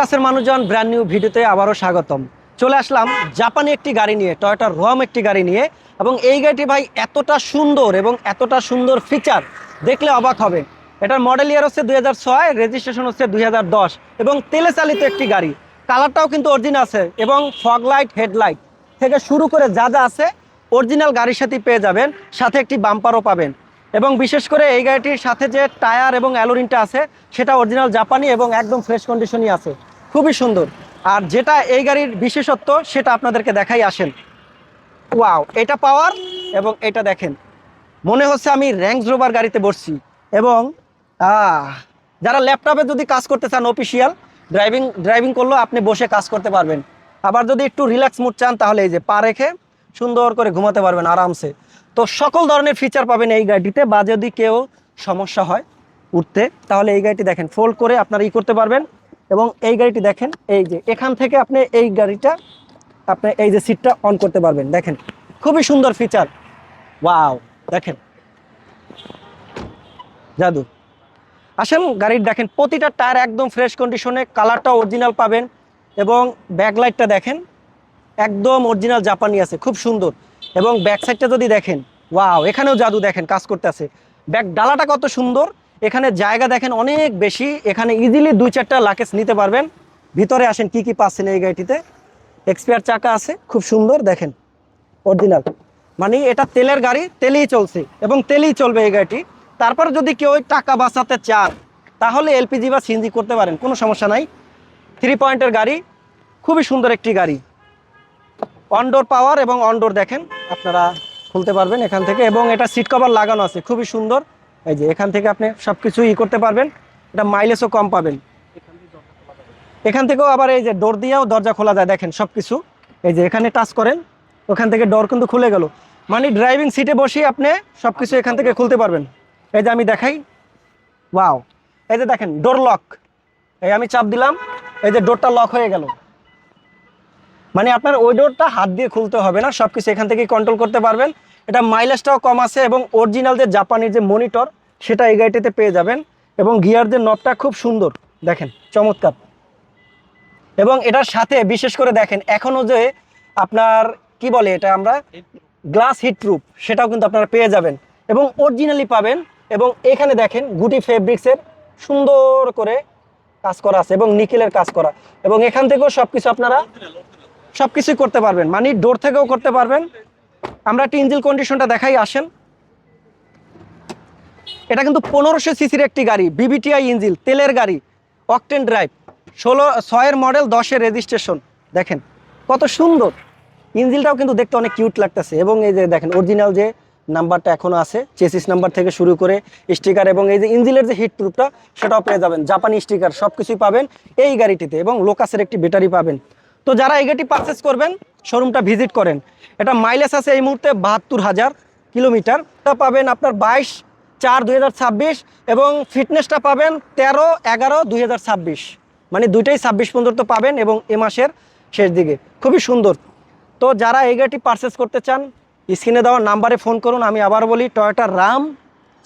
কাছের মানুষজন brand new ভিডিওতে আবারও স্বাগতম। চলে আসলাম জাপানি একটি গাড়ি নিয়ে টয়োটা রম একটি গাড়ি নিয়ে এবং এই গাড়িটি ভাই এতটা সুন্দর এবং এতটা সুন্দর ফিচার দেখলে অবাক হবে। এটার মডেল ইয়ার হচ্ছে দুই হাজার ছয় রেজিস্ট্রেশন হচ্ছে দুই হাজার দশ এবং তেলে চালিত একটি গাড়ি। কালারটাও কিন্তু অরিজিনাল আছে এবং ফগ লাইট হেডলাইট থেকে শুরু করে যা যা আছে অরিজিনাল গাড়ির সাথে পেয়ে যাবেন, সাথে একটি বাম্পারও পাবেন। এবং বিশেষ করে এই গাড়িটির সাথে যে টায়ার এবং অ্যালোরিনটা আছে, সেটা অরিজিনাল জাপানি এবং একদম ফ্রেশ কন্ডিশনই আছে। খুবই সুন্দর। আর যেটা এই গাড়ির বিশেষত্ব, সেটা আপনাদেরকে দেখাই আসেন। ওয়াও, এটা পাওয়ার এবং এটা দেখেন। মনে হচ্ছে আমি র্যাঙ্কস রোভার গাড়িতে বসছি। এবং যারা ল্যাপটপে যদি কাজ করতে চান অফিসিয়াল ড্রাইভিং ড্রাইভিং করলেও আপনি বসে কাজ করতে পারবেন। আবার যদি একটু রিল্যাক্স মুড চান, তাহলে এই যে পা রেখে সুন্দর করে ঘুমাতে পারবেন আরামসে। তো সকল ধরনের ফিচার পাবেন এই গাড়িটিতে, বা যদি কেউ সমস্যা হয় উঠতে, তাহলে এই গাড়িটি দেখেন ফোল্ড করে আপনারা ই করতে পারবেন। এবং এই গাড়িটি দেখেন, এই যে, এখান থেকে আপনি এই গাড়িটা, আপনি এই যে সিটটা অন করতে পারবেন। দেখেন, খুবই সুন্দর ফিচার ওয়াও দেখেন। জাদু। আসেন, গাড়ির দেখেন, প্রতিটা টায়ার একদম ফ্রেশ কন্ডিশনে কালারটা অরিজিনাল পাবেন এবং ব্যাকলাইটটা দেখেন একদম অরিজিনাল জাপানি আছে, খুব সুন্দর। এবং ব্যাক সাইডটা যদি দেখেন ওয়াও এখানেও জাদু দেখেন, কাজ করতে আছে। ব্যাক ডালাটা কত সুন্দর, এখানে জায়গা দেখেন অনেক বেশি, এখানে ইজিলি দুই চারটা লাকেজ নিতে পারবেন। ভিতরে আসেন কি কি পাচ্ছেন এই গাড়িটিতে। এক্সপায়ার চাকা আছে, খুব সুন্দর, দেখেন। অরিজিনাল মানে এটা তেলের গাড়ি, তেলেই চলছে, এবং তেলেই চলবে এই গাড়িটি। তারপর যদি কেউ টাকা বাঁচাতে চান, তাহলে এলপিজি বা সিএনজি করতে পারেন, কোনো সমস্যা নাই। থ্রি পয়েন্টের গাড়ি, খুবই সুন্দর একটি গাড়ি। অনডোর পাওয়ার এবং অনডোর দেখেন, আপনারা খুলতে পারবেন এখান থেকে। এবং এটা সিট কভার লাগানো আছে, খুবই সুন্দর। এই যে, এখান থেকে আপনি সব কিছু ই করতে পারবেন। এটা মাইলেজও কম পাবেন। এখান থেকেও আবার এই যে ডোর দিয়েও দরজা খোলা যায়, দেখেন সব কিছু এই যে, এখানে টাচ করেন, ওখান থেকে ডোর কিন্তু খুলে গেল। মানে ড্রাইভিং সিটে বসেই আপনি সব কিছু এখান থেকে খুলতে পারবেন। এই যে, আমি দেখাই। ওয়াও এই যে দেখেন ডোর লক এই আমি চাপ দিলাম, এই যে ডোরটা লক হয়ে গেল। মানে আপনার ওই ডোরটা হাত দিয়ে খুলতে হবে না সব কিছু এখান থেকেই কন্ট্রোল করতে পারবেন। এটা মাইলেজটাও কম আছে এবং অরিজিনাল যে জাপানি যে মনিটর সেটা এই গাড়িটিতে পেয়ে যাবেন এবং গিয়ারদের নবটা খুব সুন্দর, দেখেন, চমৎকার। এবং এটার সাথে বিশেষ করে দেখেন এখনও যে আপনার, কি বলে এটা আমরা? গ্লাস হিট প্রুফ সেটাও কিন্তু আপনারা পেয়ে যাবেন। এবং অরিজিনালি পাবেন, এবং এখানে দেখেন, গুটি ফেব্রিক্সের সুন্দর করে কাজ করা আছে এবং নিকেলের কাজ করা। এবং এখান থেকেও সব কিছু আপনারা সব কিছুই করতে পারবেন। মানে ডোর থেকেও করতে পারবেন। আমরা একটি ইঞ্জিল কন্ডিশনটা দেখাই, আসেন। এটা কিন্তু পনেরোশো সিসির একটি গাড়ি বিবিটিআই ইঞ্জিল তেলের গাড়ি অকটেন ড্রাইভ ষোলো, ছয়ের মডেল দশের রেজিস্ট্রেশন দেখেন, কত সুন্দর। ইঞ্জিলটাও কিন্তু দেখতে অনেক কিউট লাগতেছে। এবং এই যে দেখেন অরিজিনাল যে নাম্বারটা এখনও আছে চেসিস নাম্বার থেকে শুরু করে স্টিকার এবং এই যে ইঞ্জিলের যে হিট প্রুফটা সেটাও পেয়ে যাবেন। জাপানি স্টিকার সব কিছুই পাবেন এই গাড়িটিতে এবং লোকাসের একটি ব্যাটারি পাবেন। তো যারা এই গাড়িটি পারচেস করবেন শোরুমটা ভিজিট করেন। এটা মাইলেজ আছে এই মুহূর্তে বাহাত্তর হাজার কিলোমিটার। তা পাবেন আপনার বাইশ চার দুই এবং ফিটনেসটা পাবেন তেরো এগারো দুই মানে দুইটাই ছাব্বিশ পর্যন্ত পাবেন এবং এ মাসের শেষ দিকে। খুবই সুন্দর। তো যারা এই গাড়িটি পারচেস করতে চান স্ক্রিনে দেওয়া নাম্বারে ফোন করুন। আমি আবার বলি টয়োটা রাম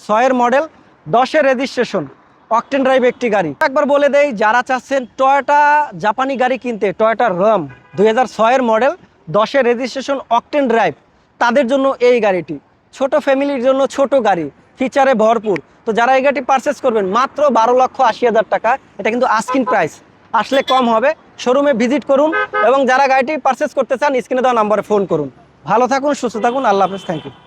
ছয়ের মডেল দশের রেজিস্ট্রেশন অকটেন ড্রাইভ একটি গাড়ি। একবার বলে দেই, যারা চাচ্ছেন টয়োটা জাপানি গাড়ি কিনতে টয়োটা রম দুই হাজার মডেল দশের রেজিস্ট্রেশন অকটেন ড্রাইভ, তাদের জন্য এই গাড়িটি। ছোট ফ্যামিলির জন্য ছোট গাড়ি ফিচারে ভরপুর। তো যারা এই গাড়িটি পারচেস করবেন, মাত্র বারো লক্ষ আশি হাজার টাকা, এটা কিন্তু আস্কিন প্রাইস আসলে কম হবে শোরুমে ভিজিট করুন এবং যারা গাড়িটি পারচেস করতে চান স্ক্রিনে দেওয়া নাম্বারে ফোন করুন। ভালো থাকুন, সুস্থ থাকুন, আল্লাহ হাফেজ থ্যাংক ইউ